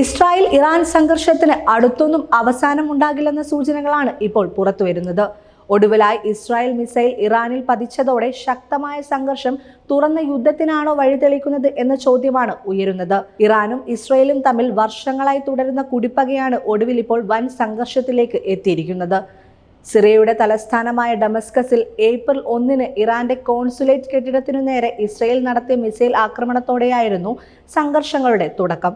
Israel Iran സംഘർഷത്തിന് അടുത്തൊന്നും അവസാനമുണ്ടാകില്ലെന്ന സൂചനകളാണ് ഇപ്പോൾ പുറത്തുവരുന്നത്. ഒടുവിലായി ഇസ്രായേൽ മിസൈൽ ഇറാനിൽ പതിച്ചതോടെ ശക്തമായ സംഘർഷം തുറന്ന യുദ്ധത്തിനാണോ വഴിതെളിക്കുന്നത് എന്ന ചോദ്യമാണ് ഉയരുന്നത്. ഇറാനും ഇസ്രായേലും തമ്മിൽ വർഷങ്ങളായി തുടരുന്ന കുടിപ്പകയാണ് ഒടുവിൽ ഇപ്പോൾ വൻ സംഘർഷത്തിലേക്ക് എത്തിയിരിക്കുന്നത്. സിറിയയുടെ തലസ്ഥാനമായ ഡമസ്കസിൽ ഏപ്രിൽ ഒന്നിന് ഇറാന്റെ കോൺസുലേറ്റ് കെട്ടിടത്തിനു നേരെ ഇസ്രയേൽ നടത്തിയ മിസൈൽ ആക്രമണത്തോടെയായിരുന്നു സംഘർഷങ്ങളുടെ തുടക്കം.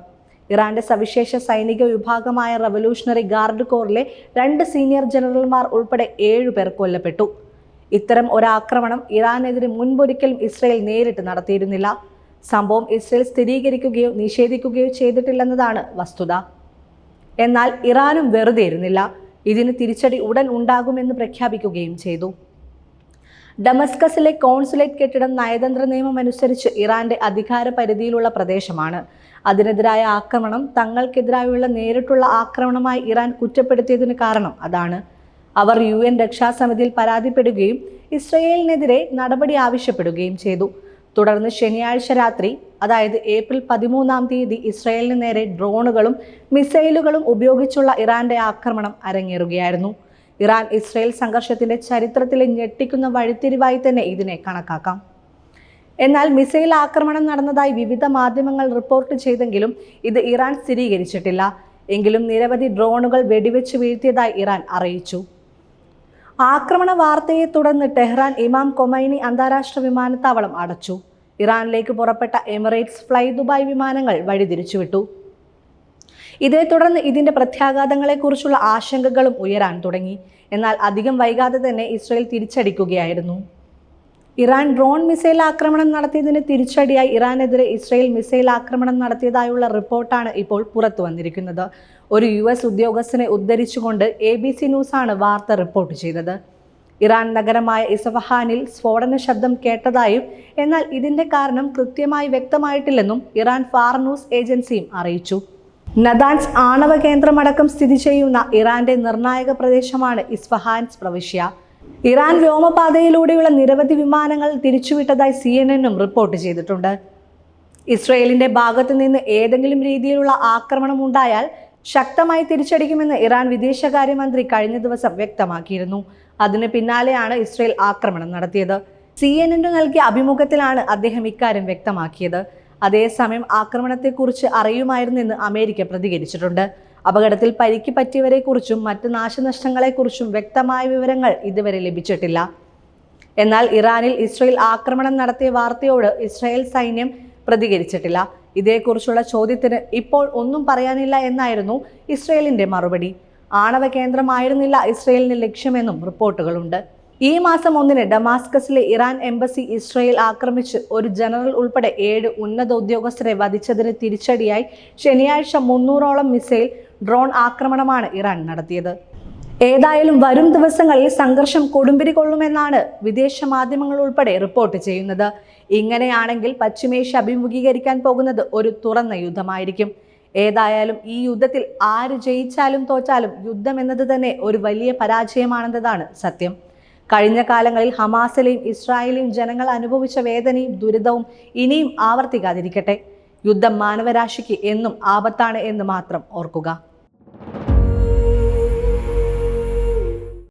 ഇറാന്റെ സവിശേഷ സൈനിക വിഭാഗമായ റവല്യൂഷണറി ഗാർഡ് കോറിലെ രണ്ട് സീനിയർ ജനറൽമാർ ഉൾപ്പെടെ ഏഴുപേർ കൊല്ലപ്പെട്ടു. ഇത്തരം ഒരാക്രമണം ഇറാനെതിരെ മുൻപൊരിക്കലും ഇസ്രയേൽ നേരിട്ട് നടത്തിയിരുന്നില്ല. സംഭവം ഇസ്രയേൽ സ്ഥിരീകരിക്കുകയോ നിഷേധിക്കുകയോ ചെയ്തിട്ടില്ലെന്നതാണ് വസ്തുത. എന്നാൽ ഇറാനും വെറുതെ ഇരുന്നില്ല. ഇതിന് തിരിച്ചടി ഉടൻ ഉണ്ടാകുമെന്ന് പ്രഖ്യാപിക്കുകയും ചെയ്തു. ഡമസ്കസിലെ കോൺസുലേറ്റ് കെട്ടിടം നയതന്ത്ര നിയമം അനുസരിച്ച് ഇറാന്റെ അധികാര പരിധിയിലുള്ള പ്രദേശമാണ്. അതിനെതിരായ ആക്രമണം തങ്ങൾക്കെതിരായുള്ള നേരിട്ടുള്ള ആക്രമണമായി ഇറാൻ കുറ്റപ്പെടുത്തിയതിന് കാരണം അതാണ്. അവർ യു എൻ രക്ഷാസമിതിയിൽ പരാതിപ്പെടുകയും ഇസ്രയേലിനെതിരെ നടപടി ആവശ്യപ്പെടുകയും ചെയ്തു. തുടർന്ന് ശനിയാഴ്ച രാത്രി അതായത് ഏപ്രിൽ പതിമൂന്നാം തീയതി ഇസ്രയേലിന് നേരെ ഡ്രോണുകളും മിസൈലുകളും ഉപയോഗിച്ചുള്ള ഇറാന്റെ ആക്രമണം അരങ്ങേറുകയായിരുന്നു. ഇറാൻ ഇസ്രയേൽ സംഘർഷത്തിന്റെ ചരിത്രത്തിലെ ഞെട്ടിക്കുന്ന വഴിത്തിരിവായി തന്നെ ഇതിനെ കണക്കാക്കാം. എന്നാൽ മിസൈൽ ആക്രമണം നടന്നതായി വിവിധ മാധ്യമങ്ങൾ റിപ്പോർട്ട് ചെയ്തെങ്കിലും ഇത് ഇറാൻ സ്ഥിരീകരിച്ചിട്ടില്ല. എങ്കിലും നിരവധി ഡ്രോണുകൾ വെടിവെച്ച് വീഴ്ത്തിയതായി ഇറാൻ അറിയിച്ചു. ആക്രമണ വാർത്തയെ തുടർന്ന് ടെഹ്റാൻ ഇമാം കൊമൈനി അന്താരാഷ്ട്ര വിമാനത്താവളം അടച്ചു. ഇറാനിലേക്ക് പുറപ്പെട്ട എമിറേറ്റ്സ് ഫ്ലൈ ദുബായ് വിമാനങ്ങൾ വഴിതിരിച്ചുവിട്ടു. ഇതേ തുടർന്ന് ഇതിന്റെ പ്രത്യാഘാതങ്ങളെക്കുറിച്ചുള്ള ആശങ്കകളും ഉയരാൻ തുടങ്ങി. എന്നാൽ അധികം വൈകാതെ തന്നെ ഇസ്രയേൽ തിരിച്ചടിക്കുകയായിരുന്നു. ഇറാൻ ഡ്രോൺ മിസൈൽ ആക്രമണം നടത്തിയതിന് തിരിച്ചടിയായി ഇറാനെതിരെ ഇസ്രയേൽ മിസൈൽ ആക്രമണം നടത്തിയതായുള്ള റിപ്പോർട്ടാണ് ഇപ്പോൾ പുറത്തു വന്നിരിക്കുന്നത്. ഒരു യു എസ് ഉദ്യോഗസ്ഥനെ ഉദ്ധരിച്ചുകൊണ്ട് എ ബി സി ന്യൂസാണ് വാർത്ത റിപ്പോർട്ട് ചെയ്തത്. ഇറാൻ നഗരമായ ഇസഫഹാനിൽ സ്ഫോടന ശബ്ദം കേട്ടതായും എന്നാൽ ഇതിന്റെ കാരണം കൃത്യമായി വ്യക്തമായിട്ടില്ലെന്നും ഇറാൻ ഫാർ ന്യൂസ് ഏജൻസിയും അറിയിച്ചു. നദാൻസ് ആണവ കേന്ദ്രമടക്കം സ്ഥിതി ചെയ്യുന്ന ഇറാന്റെ നിർണായക പ്രദേശമാണ് ഇസ്ഫഹാൻസ് പ്രവിശ്യ. ഇറാൻ വ്യോമപാതയിലൂടെയുള്ള നിരവധി വിമാനങ്ങൾ തിരിച്ചുവിട്ടതായി സി എൻ എന്നും റിപ്പോർട്ട് ചെയ്തിട്ടുണ്ട്. ഇസ്രയേലിന്റെ ഭാഗത്തു നിന്ന് ഏതെങ്കിലും രീതിയിലുള്ള ആക്രമണം ഉണ്ടായാൽ ശക്തമായി തിരിച്ചടിക്കുമെന്ന് ഇറാൻ വിദേശകാര്യമന്ത്രി കഴിഞ്ഞ ദിവസം വ്യക്തമാക്കിയിരുന്നു. അതിന് പിന്നാലെയാണ് ഇസ്രയേൽ ആക്രമണം നടത്തിയത്. സി എൻ നൽകിയ അഭിമുഖത്തിലാണ് അദ്ദേഹം ഇക്കാര്യം വ്യക്തമാക്കിയത്. അതേസമയം ആക്രമണത്തെക്കുറിച്ച് അറിയുമായിരുന്നെന്ന് അമേരിക്ക പ്രതികരിച്ചിട്ടുണ്ട്. അപകടത്തിൽ പരിക്ക് പറ്റിയവരെക്കുറിച്ചും മറ്റ് നാശനഷ്ടങ്ങളെക്കുറിച്ചും വ്യക്തമായ വിവരങ്ങൾ ഇതുവരെ ലഭിച്ചിട്ടില്ല. എന്നാൽ ഇറാനിൽ ഇസ്രയേൽ ആക്രമണം നടത്തിയ വാർത്തയോട് ഇസ്രായേൽ സൈന്യം പ്രതികരിച്ചിട്ടില്ല. ഇതേക്കുറിച്ചുള്ള ചോദ്യത്തിന് ഇപ്പോൾ ഒന്നും പറയാനില്ല എന്നായിരുന്നു ഇസ്രയേലിന്റെ മറുപടി. ആണവ കേന്ദ്രമായിരുന്നില്ല ഇസ്രയേലിന്റെ ലക്ഷ്യമെന്നും റിപ്പോർട്ടുകളുണ്ട്. ഈ മാസം ഒന്നിന് ഡമാസ്കസിലെ ഇറാൻ എംബസി ഇസ്രയേൽ ആക്രമിച്ച് ഒരു ജനറൽ ഉൾപ്പെടെ ഏഴ് ഉന്നത ഉദ്യോഗസ്ഥരെ വധിച്ചതിന് തിരിച്ചടിയായി ശനിയാഴ്ച മുന്നൂറോളം മിസൈൽ ഡ്രോൺ ആക്രമണമാണ് ഇറാൻ നടത്തിയത്. ഏതായാലും വരും ദിവസങ്ങളിൽ സംഘർഷം കൊടുമ്പിരി കൊള്ളുമെന്നാണ് വിദേശ മാധ്യമങ്ങൾ ഉൾപ്പെടെ റിപ്പോർട്ട് ചെയ്യുന്നത്. ഇങ്ങനെയാണെങ്കിൽ പശ്ചിമേഷ്യ അഭിമുഖീകരിക്കാൻ പോകുന്നത് ഒരു തുറന്ന യുദ്ധമായിരിക്കും. ഏതായാലും ഈ യുദ്ധത്തിൽ ആര് ജയിച്ചാലും തോറ്റാലും യുദ്ധം എന്നത് തന്നെ ഒരു വലിയ പരാജയമാണെന്നതാണ് സത്യം. കഴിഞ്ഞ കാലങ്ങളിൽ ഹമാസിലെയും ഇസ്രായേലിയും ജനങ്ങൾ അനുഭവിച്ച വേദനയും ദുരിതവും ഇനിയും ആവർത്തിക്കാതിരിക്കട്ടെ. യുദ്ധം മാനവരാശിക്ക് എന്നും ആപത്താണ് എന്ന് മാത്രം ഓർക്കുക.